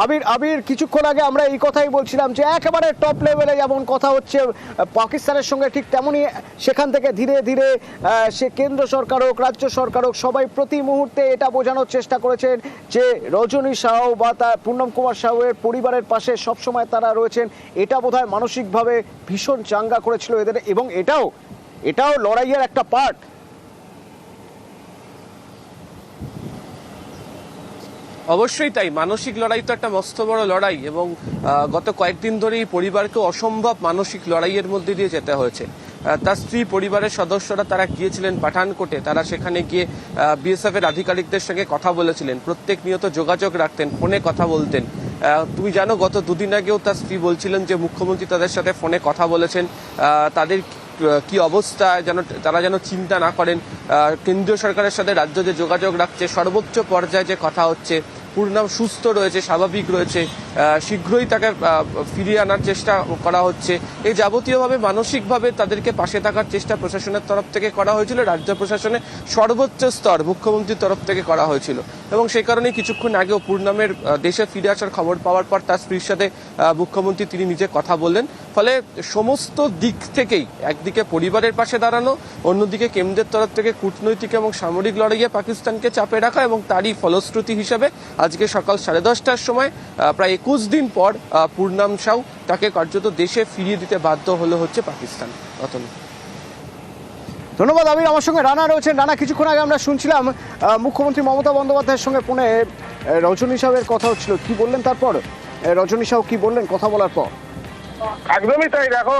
আবির আবির, কিছুক্ষণ আগে আমরা এই কথাই বলছিলাম যে একেবারে টপ লেভেলে যেমন কথা হচ্ছে পাকিস্তানের সঙ্গে ঠিক তেমনই সেখান থেকে ধীরে ধীরে সে কেন্দ্র সরকার হোক, রাজ্য সরকার হোক, সবাই প্রতি মুহূর্তে এটা বোঝানোর চেষ্টা করেছেন যে রজনী সাহু বা তার পূর্ণম কুমার সাহুয়ের পরিবারের পাশে সবসময় তারা রয়েছেন। এটা বোধহয় মানসিকভাবে ভীষণ চাঙ্গা করেছিল এদের এবং এটাও এটাও লড়াইয়ের একটা পার্ট অবশ্যই তাই। মানসিক লড়াই তো একটা মস্ত বড় লড়াই এবং গত কয়েকদিন ধরে এই পরিবারকে অসম্ভব মানসিক লড়াইয়ের মধ্যে দিয়ে যেতে হয়েছে। তার স্ত্রী, পরিবারের সদস্যরা তারা গিয়েছিলেন পাঠানকোটে। তারা সেখানে গিয়ে বিএসএফ এর আধিকারিকদের সঙ্গে কথা বলেছিলেন। প্রত্যেক নিয়ত যোগাযোগ রাখতেন, ফোনে কথা বলতেন। তুমি জানো, গত দুদিন আগেও তার স্ত্রী বলছিলেন যে, মুখ্যমন্ত্রী তাদের সাথে ফোনে কথা বলেছেন। তাদের কি অবস্থা যেন, তারা যেন চিন্তা না করেন। কেন্দ্রীয় সরকারের সাথে রাজ্য যে যোগাযোগ রাখছে, সর্বোচ্চ পর্যায়ে যে কথা হচ্ছে পূর্ণাম সুস্থ রয়েছে, স্বাভাবিক রয়েছে শীঘ্রই তাকে ফিরিয়ে আনার চেষ্টা করা হচ্ছে। এই যাবতীয়ভাবে মানসিকভাবে তাদেরকে পাশে থাকার চেষ্টা প্রশাসনের তরফ থেকে করা হয়েছিল, রাজ্য প্রশাসনের সর্বোচ্চ স্তর মুখ্যমন্ত্রীর তরফ থেকে করা হয়েছিল। এবং সেই কারণে কিছুক্ষণ আগেও পূর্ণামের দেশে ফিরে আসার খবর পাওয়ার পর তার স্ত্রীর সাথে মুখ্যমন্ত্রী তিনি নিজে কথা বললেন। ফলে সমস্ত দিক থেকেই একদিকে পরিবারের পাশে দাঁড়ানো, অন্যদিকে কেন্দ্রের তরফ থেকে কূটনৈতিক এবং সামরিক লড়াইয়ে পাকিস্তানকে চাপে রাখা এবং তারই ফলশ্রুতি হিসেবে আজকে সকাল সাড়ে দশটার সময় প্রায় একুশ দিন পর পূর্ণাম সাউ তাকে কার্যত দেশে ফিরিয়ে দিতে বাধ্য হলো হচ্ছে পাকিস্তান। অতনু ধন্যবাদ আবির আমার সঙ্গে রানা রয়েছেন। রানা, কিছুক্ষণ আগে আমরা শুনছিলাম মুখ্যমন্ত্রী মমতা বন্দ্যোপাধ্যায়ের সঙ্গে ফোনে রজনী সাহেবের কথা হচ্ছিল। কি বললেন তারপর? রজনী সাহু কি বললেন? কথা বলার পর। একদমই তাই। দেখো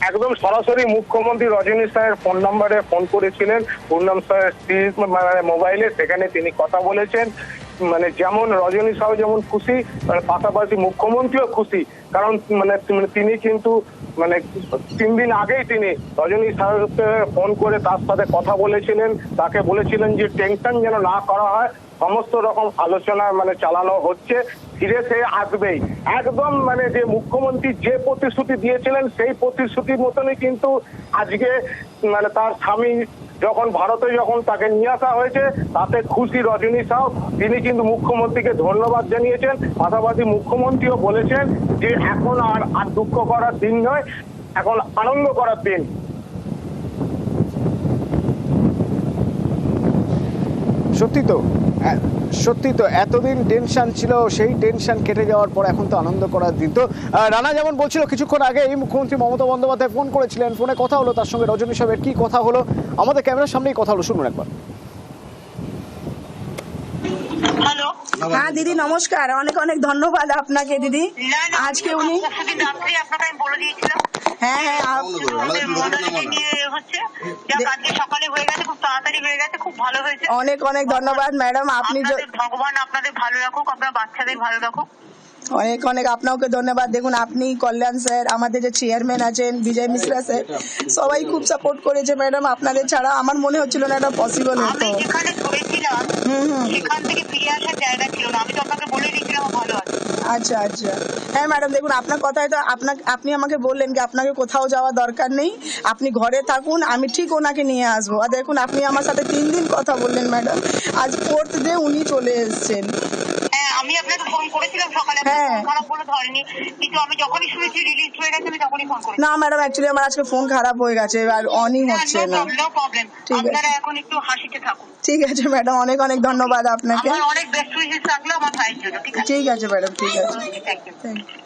একদম সরাসরি মুখ্যমন্ত্রী রজনী স্যারের ফোন নাম্বারে ফোন করেছিলেন। পূর্ণাম স্যারের স্ত্রীর মানে মোবাইলে সেখানে তিনি কথা বলেছেন। মানে যেমন রজনী সাহু যেমন খুশি মানে পাশাপাশি মুখ্যমন্ত্রীও খুশি। কারণ মানে তিনি- তিনি কিন্তু মানে তিন দিন আগেই তিনি রজনী সাহুকে ফোন করে তার সাথে কথা বলেছিলেন। তাকে বলেছিলেন যে টেনশন যেন না করা হয়। সমস্ত রকম আলোচনা মানে চালানো হচ্ছে, ফিরে সে আসবেই। একদম মানে যে মুখ্যমন্ত্রী যে প্রতিশ্রুতি দিয়েছিলেন, সেই প্রতিশ্রুতির মতনই কিন্তু আজকে মানে তার স্বামী যখন ভারতে যখন তাকে নিয়ে আসা হয়েছে, তাতে খুশি রজনী সাহ তিনি কিন্তু মুখ্যমন্ত্রীকে ধন্যবাদ জানিয়েছেন। পাশাপাশি মুখ্যমন্ত্রীও বলেছেন যে, এখন আর আর দুঃখ করার দিন নয়, এখন আনন্দ করার দিন। সত্যি তো সত্যি তো এতদিন টেনশন ছিল সেই টেনশন কেটে যাওয়ার পর এখন তো আনন্দ করার দিন। তো রানা যেমন বলছিল কিছুক্ষণ আগে এই মুখ্যমন্ত্রী মমতা বন্দ্যোপাধ্যায় ফোন করেছিলেন ফোনে কথা হলো তার সঙ্গে রজনী সাহেবের কি কথা হলো আমাদের ক্যামেরার সামনেই কথা হলো শুনুন একবার। হ্যালো হ্যাঁ দিদি নমস্কার অনেক অনেক ধন্যবাদ আপনাকে দিদি। আজকে উনি হ্যাঁ হ্যাঁ আপ- আমাদের মডেলকে নিয়ে হচ্ছে যাক আজকে সকালে হয়ে গেছে খুব তাড়াতাড়ি হয়ে গেছে খুব ভালো হয়েছে। অনেক অনেক ধন্যবাদ ম্যাডাম আপনি ভগবান আপনাদের ভালো রাখুক আপনার বাচ্চাদের ভালো রাখুক। অনেক অনেক আপনাকে ধন্যবাদ। দেখুন আপনি কল্যাণ স্যার আমাদের যে চেয়ারম্যান আছেন বিজয় মিশ্রা স্যার সবাই খুব সাপোর্ট করেছে ম্যাডাম আপনাদের ছাড়া আমার মনে হচ্ছিল না এটা পসিবল হতো। সেখান থেকে ফিরে আসার জায়গা ছিল না। আমি তো আপনাকে বলে দিয়েছিলাম ভালো আছে। আচ্ছা আচ্ছা। হ্যাঁ ম্যাডাম, দেখুন, আপনার কথায় তো আপনাকে, আপনি আমাকে বললেন যে আপনাকে কোথাও যাওয়া দরকার নেই। আপনি ঘরে থাকুন, আমি ঠিক ওনাকে নিয়ে আসব। আর দেখুন, আপনি আমার সাথে তিন দিন কথা বললেন, ম্যাডাম। আজ ফোর্থ ডে উনি চলে এসেছেন। আপনাকে ফোন করেছিলাম সকালে হ্যাঁ। খারাপ বলে ধরেনি। কিন্তু আমি যখনই শুনেছি রিলিজ হয়ে গেছে আমি তখনই ফোন করেছি। না ম্যাডাম অ্যাকচুয়ালি আমার আজকে ফোন খারাপ হয়ে গেছে আর অনই হচ্ছে না। নো প্রবলেম ঠিক আছে। আপনারা এখন একটু হাসিতে থাকুন। ঠিক আছে ম্যাডাম অনেক অনেক ধন্যবাদ আপনাকে। আমার অনেক বেস্ট উইশেস থাকল আমার ভাইয়ের জন্য ঠিক আছে? ঠিক আছে ম্যাডাম ঠিক আছে। Thank you